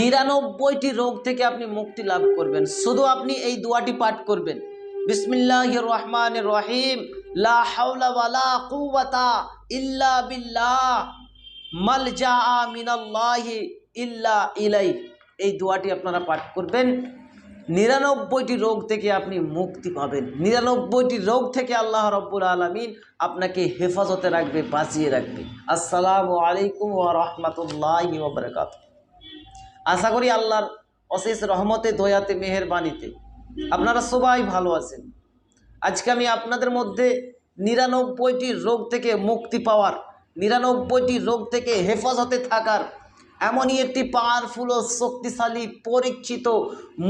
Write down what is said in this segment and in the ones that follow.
নিরানব্বইটি রোগ থেকে আপনি মুক্তি লাভ করবেন। শুধু আপনি এই দোয়াটি পাঠ করবেন। বিসমিল্লাহ রহমান রহিম। ইল্লা বিল্লাহ। মালজা মিনাল্লাহি ইল্লা ইলাই এই দোয়াটি আপনারা পাঠ করবেন। নিরানব্বইটি রোগ থেকে আপনি মুক্তি পাবেন। নিরানব্বইটি রোগ থেকে আল্লাহ রব্বুল আলমিন আপনাকে হেফাজতে রাখবে, বাঁচিয়ে রাখবে। আসসালামু আলাইকুম ওয়া রাহমাতুল্লাহি ওয়া বারাকাতুহু। আশা করি আল্লাহর অশেষ রহমতে, দয়াতে মেহেরবানিতে আপনারা সবাই ভালো আছেন। আজকে আমি আপনাদের মধ্যে নিরানব্বইটি রোগ থেকে মুক্তি পাওয়ার, নিরানব্বইটি রোগ থেকে হেফাজতে থাকার এমনই একটি পাওয়ারফুল ও শক্তিশালী, পরীক্ষিত,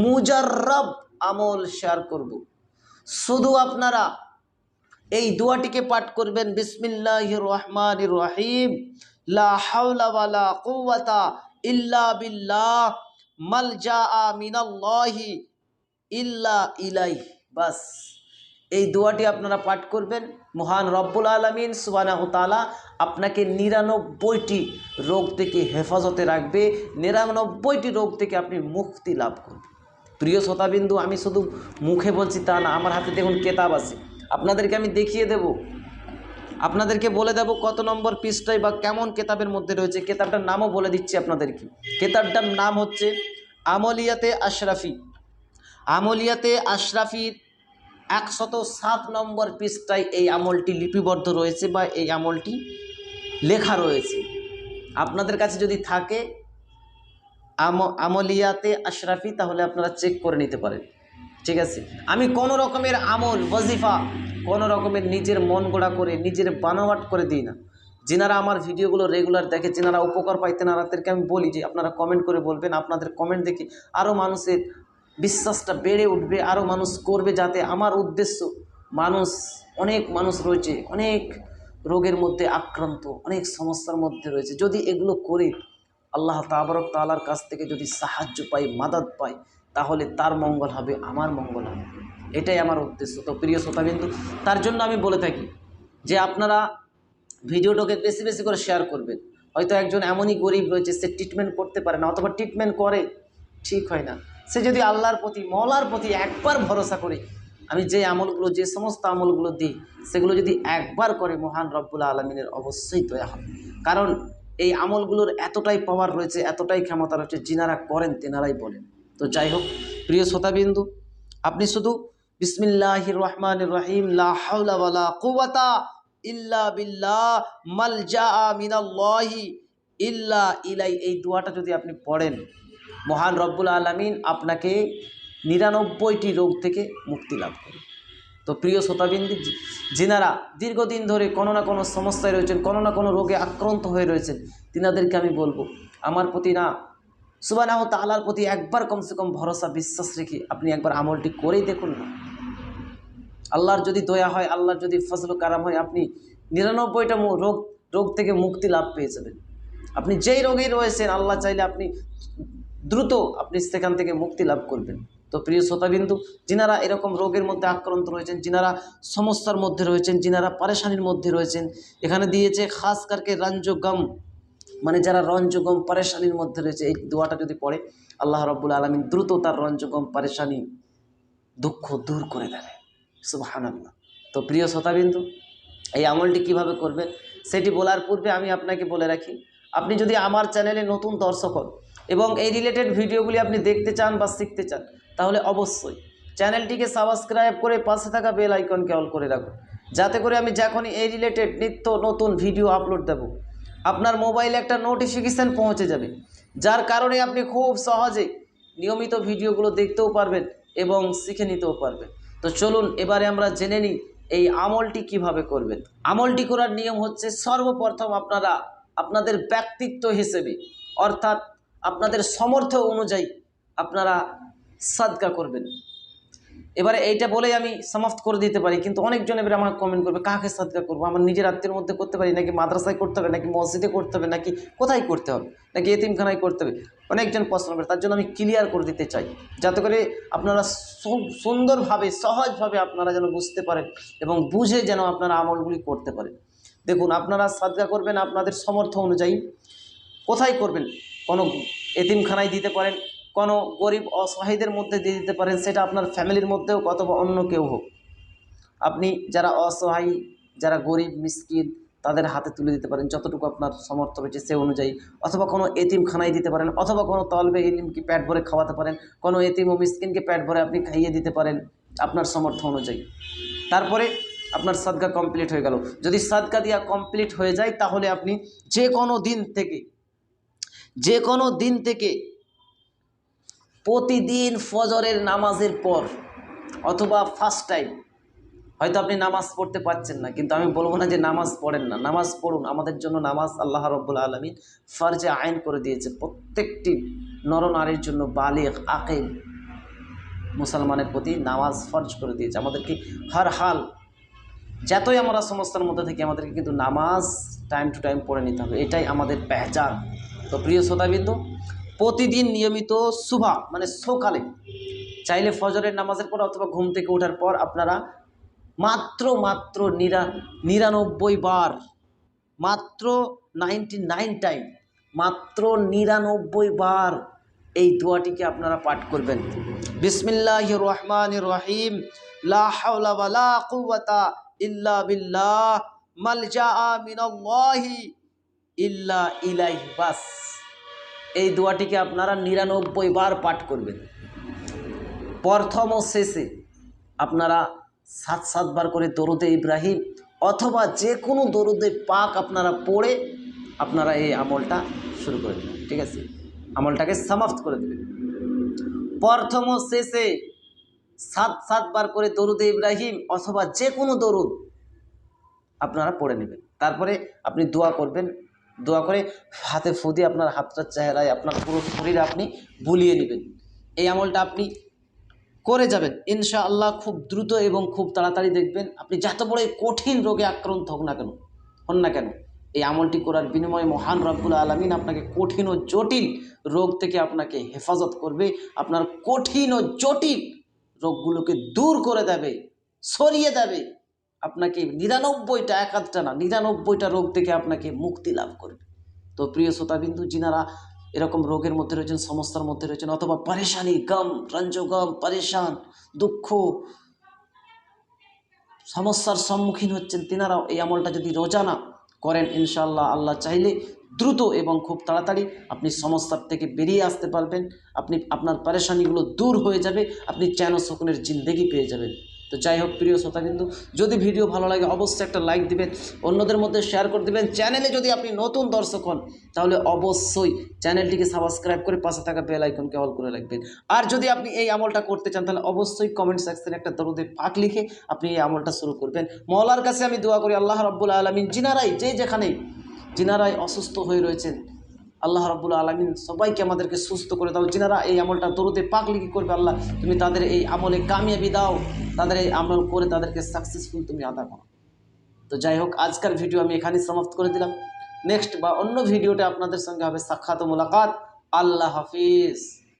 মুজাররব আমল শেয়ার করব। শুধু আপনারা এই দোয়াটিকে পাঠ করবেন বিসমিল্লাহ রহমান রহিম, লা হাওলা ওয়ালা কুওয়াতা ইল্লা মালজা ইল্লা ইলাই বাস, এই দোয়াটি আপনারা পাঠ করবেন। মহান রব্বুল আলমিন সুবানাহ তালা আপনাকে নিরানব্বইটি রোগ থেকে হেফাজতে রাখবে। নিরানব্বইটি রোগ থেকে আপনি মুক্তি লাভ করবেন। প্রিয় শ্রোতাবিন্দু, আমি শুধু মুখে বলছি তা না, আমার হাতে দেখুন কেতাব আছে। আপনাদেরকে আমি দেখিয়ে দেব। আপনাদেরকে বলে দেব কত নম্বর পৃষ্ঠায় বা কেমন কেতাবের মধ্যে রয়েছে। কেতাবটার নামও বলে দিচ্ছি আপনাদেরকে। কেতাবটার নাম হচ্ছে আমলিয়াতে আশরাফি। আমলিয়াতে আশরাফির একশত সাত নম্বর পৃষ্ঠায় এই আমলটি লিপিবদ্ধ রয়েছে বা এই আমলটি লেখা রয়েছে। আপনাদের কাছে যদি থাকে আম, আমলিয়াতে আশরাফি, তাহলে আপনারা চেক করে নিতে পারেন। ঠিক আছে? আমি কোনো রকমের আমল, ওয়াজিফা কোনো রকমের নিজের মন গোড়া করে, নিজের বানাওয়াট করে দিই না। যেনারা আমার ভিডিওগুলো রেগুলার দেখে, যেনারা উপকার পাই তেনারাদেরকে আমি বলি যে, আপনারা কমেন্ট করে বলবেন, আপনাদের কমেন্ট দেখে আরও মানুষের বিশ্বাসটা বেড়ে উঠবে আরও মানুষ করবে যাতে আমার উদ্দেশ্য মানুষ, অনেক মানুষ রয়েছে, অনেক রোগের মধ্যে আক্রান্ত, অনেক সমস্যার মধ্যে রয়েছে। যদি এগুলো করে, আল্লাহ তাবরক তালার কাছ থেকে যদি সাহায্য পাই মাদাত পাই, তাহলে তার মঙ্গল হবে, আমার মঙ্গল হবে। এটাই আমার উদ্দেশ্য। তো প্রিয় শ্রোতা শ্রোতাবিন্দু, তার জন্য আমি বলে থাকি যে আপনারা ভিডিওটাকে বেশি বেশি করে শেয়ার করবেন। হয়তো একজন এমনই গরিব রয়েছে, সে ট্রিটমেন্ট করতে পারে না, অথবা ট্রিটমেন্ট করে, ঠিক হয় না। সে যদি আল্লাহর প্রতি মলার প্রতি একবার ভরসা করে, আমি যে আমলগুলো, যে সমস্ত আমলগুলো দিই, সেগুলো যদি একবার করে, মহান রব্বুল আলমিনের অবশ্যই দয়া হবে। কারণ এই আমলগুলোর এতটাই পাওয়ার রয়েছে, এতটাই ক্ষমতা রয়েছে, যিনারা করেন, তেনারাই বলেন। তো যাই হোক, প্রিয় শ্রোতাবিন্দু, আপনি শুধু বিসমিল্লাহ রহমান রহিম কুওয়াতা ইল্লা মালজা ইলাই। এই দোয়াটা যদি আপনি পড়েন, মহান রব্বুল আলমিন আপনাকে নিরানব্বইটি রোগ থেকে মুক্তি লাভ করে তো প্রিয় শ্রোতাবিন্দু যিনারা দীর্ঘদিন ধরে কোনো না কোনো সমস্যায় রয়েছেন, কোনো না কোনো রোগে আক্রান্ত হয়ে রয়েছেন, তিনাদেরকে আমি বলব, আমার প্রতি না সুবানাহ তালার প্রতি একবার কমসে কম ভরসা, বিশ্বাস রেখে আপনি একবার আমলটি করেই দেখুন না। আল্লাহর যদি দয়া হয়, আল্লাহর যদি ফজল কারাম হয়, আপনি নিরানব্বইটা রোগ রোগ থেকে মুক্তি লাভ পেয়ে যাবেন। আপনি যেই রোগেই রয়েছেন, আল্লাহ চাইলে আপনি দ্রুত আপনি সেখান থেকে মুক্তি লাভ করবেন। তো প্রিয় শ্রোতাবিন্দু, যিনারা এরকম রোগের মধ্যে আক্রান্ত রয়েছেন, যিনারা সমস্যার মধ্যে রয়েছেন, যিনারা পারেশানির মধ্যে রয়েছেন, এখানে দিয়েছে খাস কারকে রঞ্জগম। মানে যারা রঞ্জগম, পারেশানির মধ্যে রয়েছে, এই দোয়াটা যদি পড়ে, আল্লাহ রব্বুল আলমিন দ্রুত তার রঞ্জগম, পারেশানি দুঃখ দূর করে দেবে। সুবাহান তো প্রিয় শ্রোতাবিন্দু, এই আমলটি কীভাবে করবেন সেটি বলার পূর্বে আমি আপনাকে বলে রাখি, আপনি যদি আমার চ্যানেলে নতুন দর্শক হন এবং এই রিলেটেড ভিডিওগুলি আপনি দেখতে চান বা শিখতে চান, তাহলে অবশ্যই চ্যানেলটিকে সাবস্ক্রাইব করে পাশে থাকা বেল আইকনকে অল করে রাখুন। যাতে করে আমি যখনই এই রিলেটেড নিত্য নতুন ভিডিও আপলোড দেব, আপনার মোবাইলে একটা নোটিফিকেশান পৌঁছে যাবে, যার কারণে আপনি খুব সহজে নিয়মিত ভিডিওগুলো দেখতেও পারবেন এবং শিখে নিতেও পারবেন। তো চলুন এবারে আমরা জেনে নিই এই আমলটি কীভাবে করবেন। আমলটি করার নিয়ম হচ্ছে সর্বপ্রথম আপনারা আপনাদের ব্যক্তিত্ব হিসেবে, অর্থাৎ আপনাদের সমর্থ অনুযায়ী আপনারা সাদকা করবেন। এবারে এইটা বলেই আমি সমাপ্ত করে দিতে পারি, কিন্তু অনেকজন এবারে আমাকে কমেন্ট করবে, কাকে সাদকা করব? আমার নিজের আত্মীয়ের মধ্যে করতে পারি? নাকি মাদ্রাসায় করতে হবে? নাকি মসজিদে করতে হবে? নাকি কোথায় করতে হবে? নাকি এতিমখানায় করতে হবে? অনেকজন প্রশ্ন করে তার জন্য আমি ক্লিয়ার করে দিতে চাই, যাতে করে আপনারা সুন্দরভাবে, সহজভাবে আপনারা যেন বুঝতে পারেন এবং বুঝে যেন আপনারা আমলগুলি করতে পারেন। দেখুন, আপনারা সাদকা করবেন আপনাদের সমর্থ অনুযায়ী। কোথায় করবেন? কোনো এতিমখানায় দিতে পারেন কোনো গরিব অসহায়দের মধ্যে দিয়ে দিতে পারেন, সেটা আপনার ফ্যামিলির মধ্যেও অথবা অন্য কেউ হোক। আপনি যারা অসহায়, যারা গরিব, মিসকিন, তাদের হাতে তুলে দিতে পারেন, যতটুকু আপনার সমর্থ রয়েছে সে অনুযায়ী। অথবা কোনো এতিমখানায় দিতে পারেন, অথবা কোনো তলবে এলিমকে প্যাট ভরে খাওয়াতে পারেন, কোনো এতিম ও মিসকিনকে প্যাট ভরে আপনি খাইয়ে দিতে পারেন, আপনার সমর্থ অনুযায়ী। তারপরে আপনার সাদকা কমপ্লিট হয়ে গেল। যদি সাদকা দিয়া কমপ্লিট হয়ে যায়, তাহলে আপনি যে কোনো দিন থেকে, যে কোনো দিন থেকে প্রতিদিন ফজরের নামাজের পর অথবা ফার্স্ট টাইম হয়তো আপনি নামাজ পড়তে পারছেন না, কিন্তু আমি বলব না যে নামাজ পড়েন না। নামাজ পড়ুন, আমাদের জন্য নামাজ আল্লাহ রব্বুল আলমিন ফার্জে আইন করে দিয়েছে। প্রত্যেকটি নরনারীর জন্য বালিক আকিম মুসলমানের প্রতি নামাজ ফরজ করে দিয়েছে। আমাদেরকে হর হাল, যতই আমরা সমস্যার মধ্যে থেকে, আমাদেরকে কিন্তু নামাজ টাইম টু টাইম পড়ে নিতে হবে। এটাই আমাদের পেহচান। তো প্রিয় শ্রোতাবিন্দু প্রতিদিন নিয়মিত সুভা মানে সকালে। চাইলে ফজরের নামাজের পর অথবা ঘুম থেকে ওঠার পর আপনারা মাত্র মাত্র নিরা, নিরানব্বই বার, মাত্র নাইনটি নাইন টাইম মাত্র নিরানব্বই বার এই দোয়াটিকে আপনারা পাঠ করবেন। বিসমিল্লাহ রহমান রহিম। ইল্লা বিল্লাহ। মালজা ইল্লা বাস। এই দোয়াটিকে আপনারা নিরানব্বই বার পাঠ করবেন। প্রথম ও শেষে আপনারা সাত সাতবার করে দরুদে ইব্রাহিম অথবা যে কোনো দরুদে পাক আপনারা পড়ে আপনারা এই আমলটা শুরু করে দেবেন, ঠিক আছে? আমলটাকে সমাপ্ত করে দেবেন। প্রথম ও শেষে সাত সাতবার করে দরুদে ইব্রাহিম অথবা যে কোনো দরুদ আপনারা পড়ে নেবেন। তারপরে আপনি দোয়া করবেন দোয়া করে হাতে ফু আপনার হাতটার চেহারায়, আপনার পুরো শরীরে আপনি বুলিয়ে নেবেন। এই আমলটা আপনি করে যাবেন। ইনশা আল্লাহ খুব দ্রুত এবং খুব তাড়াতাড়ি দেখবেন আপনি যত বড় কঠিন রোগে আক্রান্ত হোক না কেন, হন না কেন, এই আমলটি করার বিনিময়ে মহান রব্বুল আলমিন আপনাকে কঠিন ও জটিল রোগ থেকে আপনাকে হেফাজত করবে। আপনার কঠিন ও জটিল রোগগুলোকে দূর করে দেবে, সরিয়ে দেবে। আপনাকে নিরানব্বইটা এক আধটা না, নিরানব্বইটা রোগ থেকে আপনাকে মুক্তি লাভ করবে। তো প্রিয় শ্রোতাবিন্দু, যিনারা এরকম রোগের মধ্যে রয়েছেন, সমস্যার মধ্যে রয়েছেন, অথবা পারেশানি, গম, রঞ্জগম, পারেশান, দুঃখ, সমস্যার সম্মুখীন হচ্ছেন, তিনারাও এই আমলটা যদি রোজানা করেন ইনশাল্লাহ আল্লাহ চাইলে দ্রুত এবং খুব তাড়াতাড়ি আপনি সমস্যার থেকে বেরিয়ে আসতে পারবেন। আপনি, আপনার পারেশানিগুলো দূর হয়ে যাবে, আপনি চেন শকুনের জিন্দেগি পেয়ে যাবেন। তো যাই হোক, প্রিয় শ্রোতা কিন্তু, যদি ভিডিও ভালো লাগে, অবশ্যই একটা লাইক দিবেন, অন্যদের মধ্যে শেয়ার করে দেবেন। চ্যানেলে যদি আপনি নতুন দর্শক হন, তাহলে অবশ্যই চ্যানেলটিকে সাবস্ক্রাইব করে পাশে থাকা বেল আইকনকে অল করে রাখবেন। আর যদি আপনি এই আমলটা করতে চান, তাহলে অবশ্যই কমেন্ট সেকশনে একটা দরুদে পাক লিখে আপনি এই আমলটা শুরু করবেন। মহলার কাছে আমি দোয়া করি, আল্লাহ রব্বুল আলমিন জিনারাই যে যেখানেই জিনারাই অসুস্থ হয়ে রয়েছেন আল্লাহ রাবুল আলমিন সবাইকে আমাদেরকে সুস্থ করে দাও। যিনারা এই আমলটা দরুদে পাক লিখি করবে, আল্লাহ, তুমি তাদের এই আমলে কামিয়াবি দাও। তাদের এই আমল করে তাদেরকে সাকসেসফুল তুমি আদা করো। তো যাই হোক, আজকের ভিডিও আমি এখানেই সমাপ্ত করে দিলাম। নেক্সট বা অন্য ভিডিওটা আপনাদের সঙ্গে হবে সাক্ষাৎ মোলাকাত। আল্লাহ হাফিজ।